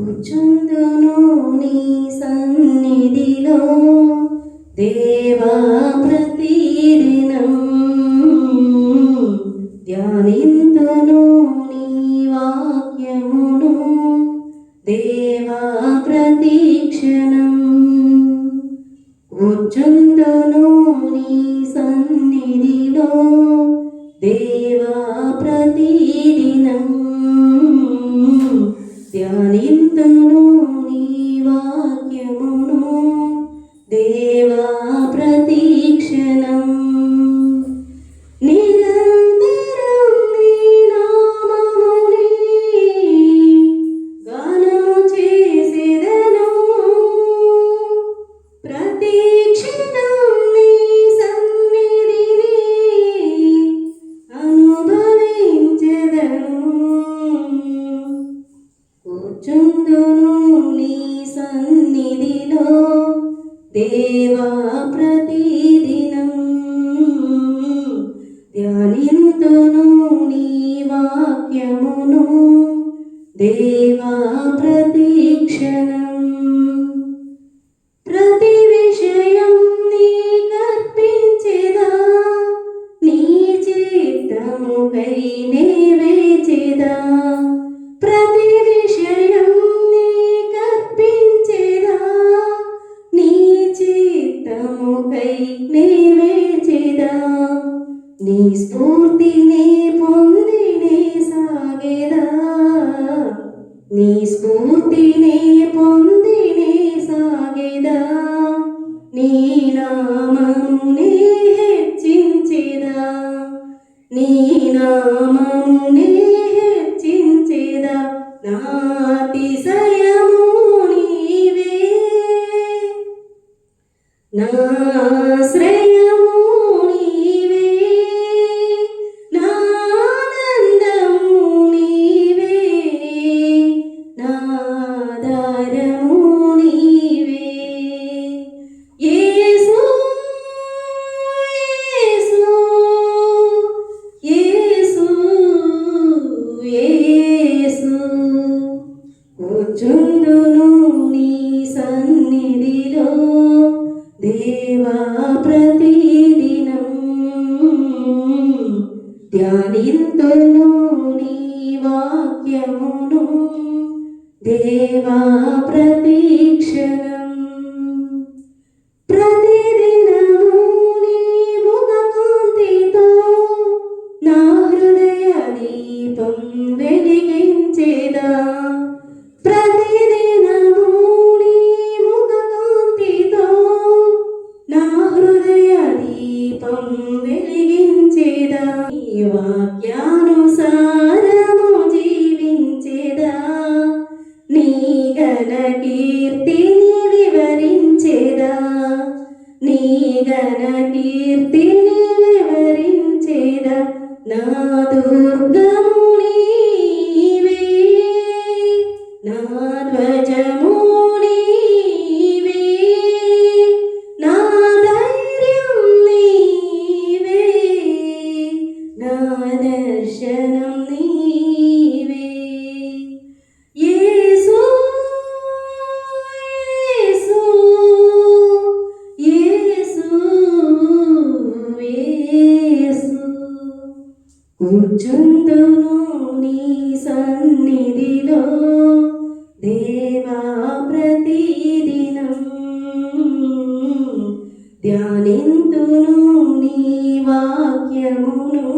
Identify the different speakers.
Speaker 1: కూర్చుందును నీ సన్నిధిలో. దేవా ప్రతిదినం ధ్యానింతును నీ వాక్యమును. దేవా ప్రతీక్షణం కూర్చుందును నీ సన్నిధిలో. దేవా ప్రతిదినం దేవా ప్రతిదినం. ధ్యానింతును నీ వాక్యమును. దేవా ప్రతీక్షణం. నీ స్ఫూర్తిని పొందినే సాగేదా. నీ స్ఫూర్తిని పొందినే సాగేదా. నీ నామమునే హెచ్చించేదా. నీ నామమునే హెచ్చించేదా. నాతిశయము నీవే. నా శ్రేయ యేసు యేసు నీ సన్నిధిలో. దేవా ప్రతిదినం ధ్యానింతును నీ వాక్యమును. దేవా ప్రతీక్షణ వాక్యానుసారము జీవించేదా? నీ గణ కీర్తిని వివరించేదా? నీ గణ కీర్తిని వివరించేదా? నా దుర్గముని కూర్చుందును నీ సన్నిధిలో దేవా ప్రతిదినం ధ్యానింతును నీ వాక్యమును.